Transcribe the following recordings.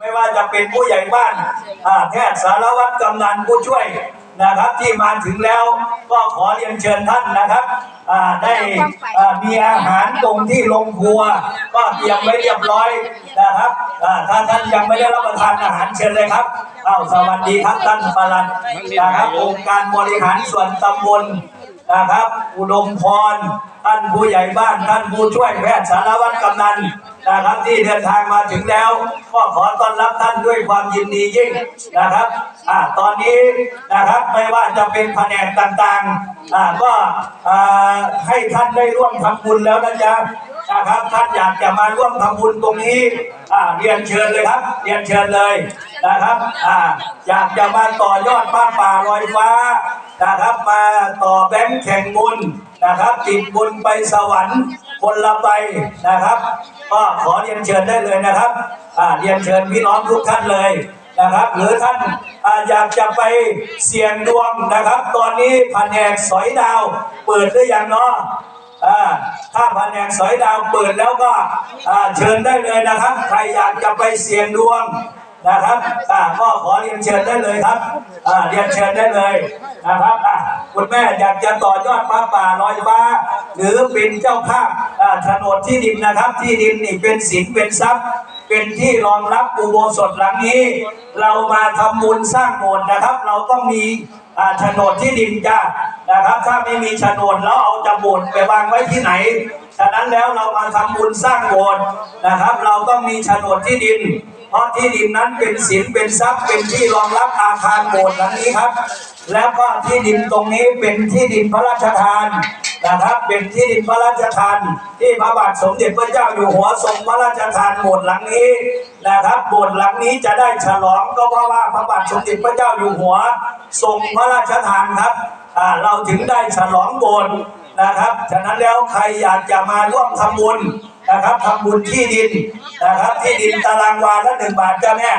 ไม่ว่าจะเป็นผู้ใหญ่บ้านแพทย์สารวัตรกำนันผู้ช่วยนะครับที่มาถึงแล้วก็ขอเรียนเชิญท่านนะครับได้มีอาหารตรงที่โรงครัว ก็เตรียมไว้เรียบร้อยนะครับถ้าท่านยังไม่ได้รับประทานอาหารเชิญเลยครับอ้าสวัสดีครับท่านปลัดนะครับองค์การบริหารส่วนตำบล นะครับ อุดมพร ท่านผู้ใหญ่บ้าน ท่านผู้ช่วยแพทย์สารวัตรกำนันนะครับที่เดินทางมาถึงแล้ว ก็ขอต้อนรับท่านด้วยความยินดียิ่งนะครับอ่าตอนนี้นะครับไม่ว่าจะเป็นแผนกต่างๆอ่าก็อ่าให้ท่านได้ร่วมทำบุญแล้วนะจ๊ะนะครับท่านอยากจะมาร่วมทำบุญตรงนี้อ่าเรียนเชิญเลยครับ เรียนเชิญเลยนะครับอ่าอยากจะมาต่อยอดบ้านป่าลอยฟ้า นะครับมาต่อแบงค์แข่งบุญนะครับ ติดบุญไปสวรรค์คนละใบนะครับ ก็ขอเรียนเชิญได้เลยนะครับเรียนเชิญพี่น้องทุกท่านเลยนะครับ หรือท่านออยากจะไปเสี่ยงดวงนะครับ ตอนนี้แผนกสอยดาว เปิดหรือยังเนาะอ่าถ้าแผนกสอยดาวเปิดแล้วก็เชิญได้เลยนะครับ ใครอยากจะไปเสี่ยงดวง นะครับอ่าก็ขอเรียนเชิญได้เลยครับอ่าเรียนเชิญได้เลยนะครับอะคุณแม่อยากจะต่อยอดพระป่าลอยฟ้า หรือเป็นเจ้าภาพอ่าโฉนที่ดินนะครับ ที่ดินนี่เป็นสินเป็นทรัพย์ เป็นที่รองรับอุโบสถหลังนี้ เรามาทำบุญสร้างโบสถ์นะครับ เราต้องมีอ่าโฉนดที่ดินจ้านะครับ ถ้าไม่มีโฉนดแล้วเอาจะโบสถ์ไปวางไว้ที่ไหน ฉะนั้นแล้วเรามาทำบุญสร้างโบสถ์นะครับ เราต้องมีโฉนดที่ดิน เพราะที่ดินนั้นเป็นสินเป็นทรัพย์เป็นที่รองรับอาคารโบสถ์หลังนี้ครับ แล้วก็ที่ดินตรงนี้เป็นที่ดินพระราชทานนะครับ เป็นที่ดินพระราชทานที่พระบาทสมเด็จพระเจ้าอยู่หัวทรงพระราชทานโบสถ์หลังนี้นะครับโบสถ์หลังนี้จะได้ฉลองก็เพราะว่าพระบาทสมเด็จพระเจ้าอยู่หัวทรงพระราชทานครับเราถึงได้ฉลองโบสถ์นะครับ ฉะนั้นแล้วใครอยากจะมาร่วมทำบุญ นะครับทำบุญที่ดินนะครับที่ดินตารางวาละหนึ่งบาทจ้าแม่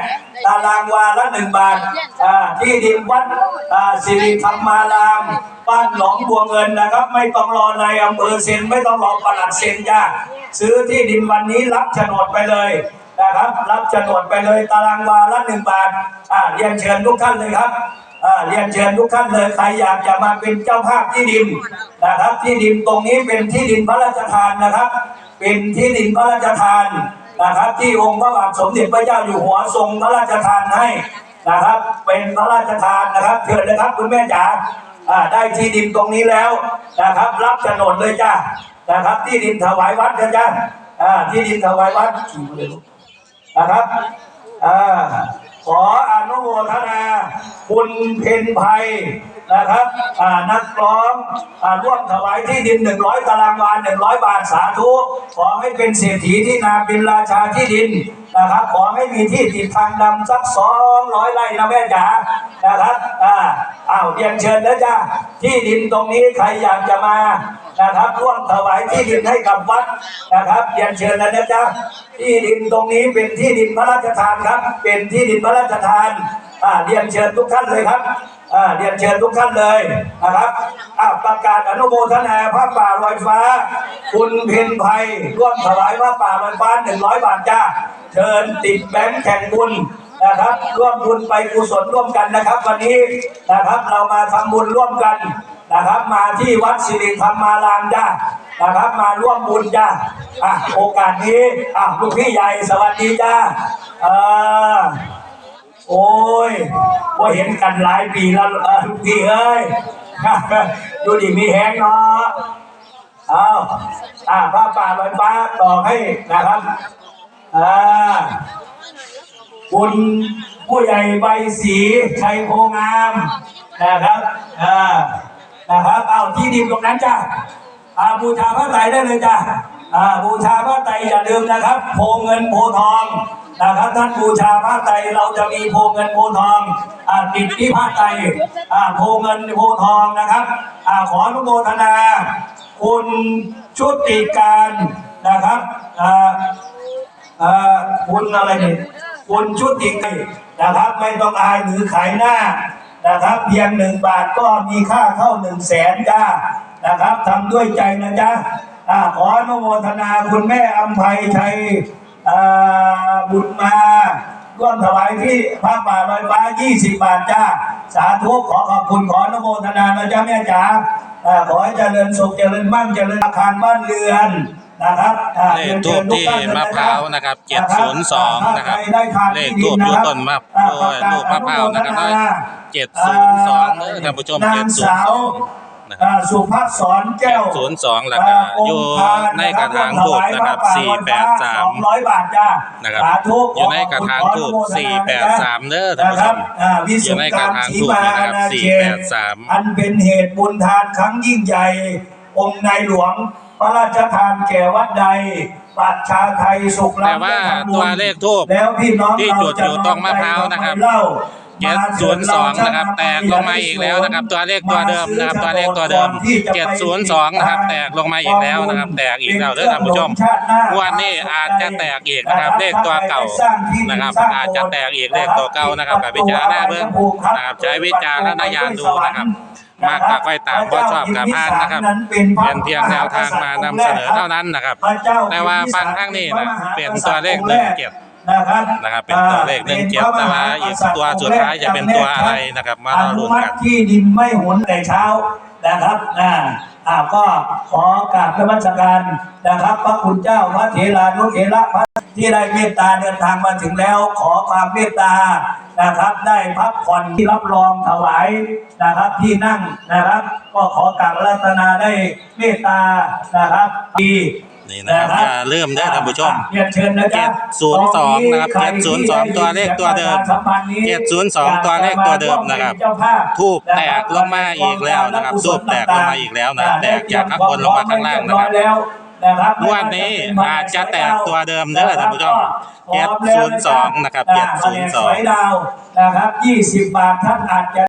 ตารางวาละหนึ่งบาทที่ดินวัดสิริธรรมารามบ้านหนองบัวเงินนะครับ ไม่ต้องรอในายอำเภอเซ็นไม่ต้องรอประหลัดเซ็นจ้าซื้อที่ดินวันนี้รับโฉนดไปเลยนะครับรับโฉนดไปเลยตารางวาละหนึ่งบาทเรียนเชิญทุกท่านเลยครับเรียนเชิญทุกท่านเลยใครอยากจะมาเป็นเจ้าภาพที่ดินนะครับ ที่ดินตรงนี้เป็นที่ดินพระราชทานนะครับ เป็นที่ดินพระราชทานนะครับ ที่องค์พระบาทสมเด็จพระเจ้าอยู่หัวทรงพระราชทานให้นะครับ เป็นพระราชทานนะครับเชิญเลยครับคุณแม่จ๋าได้ที่ดินตรงนี้แล้วนะครับ รับโฉนดเลยจ้านะครับ ที่ดินถวายวัดนะจ้าที่ดินถวายวัดนะครับขออนุโมทนา คุณเพนภัย นะครับนักร้องร่วมถวายที่ดิน 100 ตารางวา 100 บาทสาธุ ขอให้เป็นเศรษฐีที่นาเป็นราชาที่ดินนะครับขอให้มีที่ติดทางดำสัก200ไร่นะแม่จ๋านะครับอ่าอ้าวเรียนเชิญนะจ้าที่ดินตรงนี้ใครอยากจะมานะครับร่วมถวายที่ดินให้กับวัดนะครับเรียนเชิญนะจ๊ะที่ดินตรงนี้เป็นที่ดินพระราชทานครับ เป็นที่ดินพระราชทาน อ่าเรียนเชิญทุกท่านเลยครับอ่าเรียนเชิญทุกท่านเลยนะครับอ่าประกาศอนุโมทนาพระป่าลอยฟ้า คุณเพ็ญภัยร่วมถวายพระป่าลอยฟ้าหนึ่งร้อยบาทจ้าเชิญติดแบงค์แข่งบุญนะครับร่วมบุญไปกุศลร่วมกันนะครับ วันนี้นะครับเรามาทำบุญร่วมกันนะครับ มาที่วัดสิริธรรมารามจ้านะครับมาร่วมบุญจ้าอะโอกาสนี้อะลูกพี่ใหญ่สวัสดีจ้าเออ โอ้ยว่าเห็นกันหลายปีแล้วเออลูกพี่เอ้ยดูดิมีแหงเนาะเอาอะพระป่าลอยฟ้าต่อให้นะครับอ่าคุณผู้ใหญ่ใบสีชัยโพงามนะครับอ่านะครับเอาที่ดินตรงนั้นจ้ะอ่าบูชาพระไตรได้เลยจ้ะอ่าบูชาพระไตรอย่าลืมนะครับ โพเงินโพทอง นะครับท่านบูชาพระไตรเราจะมีโพเงินโพทองอติดที่พระไตรโพเงินโพทองนะครับอขออนุโมทนา คุณชุติการนะครับคุณอะไรเนี่ยคุณชุติไกนะครับไม่ต้องอายหรือขายหน้านะครับเพียงหนึ่งบาทก็มีค่าเข้าหนึ่งแสนจ้านะครับทำด้วยใจนะจ๊ะขออนุโมทนาคุณแม่อัมภัยชัย บุตรมาร่วมถวายที่พระป่าลอยฟ้า 20 บาทจ้า สาธุขอขอบคุณขออนุโมทนานะจ๊ะแม่จ๋าอ่าขอให้เจริญสุขเจริญมั่งเจริญอาคารบ้านเรือนนะครับอ่าเลรีขยนทูชิบญทุกที่ท่นมะพร้าวนะครับเจ็ดศูนย์สองนะครับใได้ทานเลขที่ทูบดิอยู่นะครับต้นมะอ่าโอ้ยลูกมะพร้าวนะครับปกาศเจ็ดศูนย์สองเด้อท่านผู้ชมนางเจ็ดศู นสาย์สวองนะครับอ่าสุภักษรแก้วศูนย์สองแล้วก็อยู่ในกระถางทูบนะครับสี่แปดสามสองร้อยบาทจ้านะครับสาธุอยู่ในกระถางทูบ483เด้อท่านผู้ชมอ่าวิอสุยู่ทในธิกระการถางสีทูบมานะครับอาณาเขต483อันเป็นเหตุบุญทานครั้งยิ่งใหญ่ องค์ในหลวง พระราชทานแก่วัดใดปัจชาไทยสุขแต่ว่าได้ทำบุญตัวเลขทูบแล้วพี่น้องที่จุดอยู่ตรงมะพร้าวนะครับ เจ็ดศูนย์สองนะครับ แตกลงมาอีกแล้วนะครับ ตัวเลขตัวเดิมนะครับ ตัวเลขตัวเดิมเจ็ดศูนย์สองนะครับ แตกลงมาอีกแล้วนะครับ แตกอีกแล้วเด้อท่านผู้ชมงวันนี้อาจจะแตกอีกนะครับ เลขตัวเก่านะครับ อาจจะแตกอีกเลขตัวเก่านะครับกับพิจารณาเบื้องนะครับใช้วิจารณญาณดูนะครับมากกับไปตามว่าชอบกับพานนะครับ เป็นเพียงแนวทางมานำเสนอเท่านั้นนะครับ แต่ว่าฟังข้างนี้นะเป็นตัวเลขหนึ่งเจ็ด นะครับนะครับเป็นตัวเลขหนึ่งเจ็ดแต่ว่าอีกตัวสุดท้ายจะเป็นตัวอะไรนะครับ มารอลุ้นกันอมัติที่ดินไม่หุนแต่เช้านะครับอ่าอ่าก็ขอกราบนมัสการนะครับ พระคุณเจ้าพระเถรานุเถระพระที่ได้เมตตาเดินทางมาถึงแล้ว ขอความเมตตานะครับ ได้พักผ่อนที่รับรองถวายนะครับที่นั่งนะครับ ก็ขอกราบรัตนาได้เมตตานะครับที่ นี่นะครับอย่าลืมเด้อท่านผู้ชมเรียนเชิญนะจ๊ะ702นะครับ702ตัวเลขตัวเดิม702ตัวเลขตัวเดิมนะครับทูบแตกลงมาอีกแล้วนะครับทูบแตกลงมาอีกแล้วนะแตกจากข้างบนลงมาข้างล่างนะครับงวดนี้อาจจะแตกตัวเดิมเด้อท่านผู้ชม702นะครับ702ดาวนะครับ20 บาทท่านอาจจะ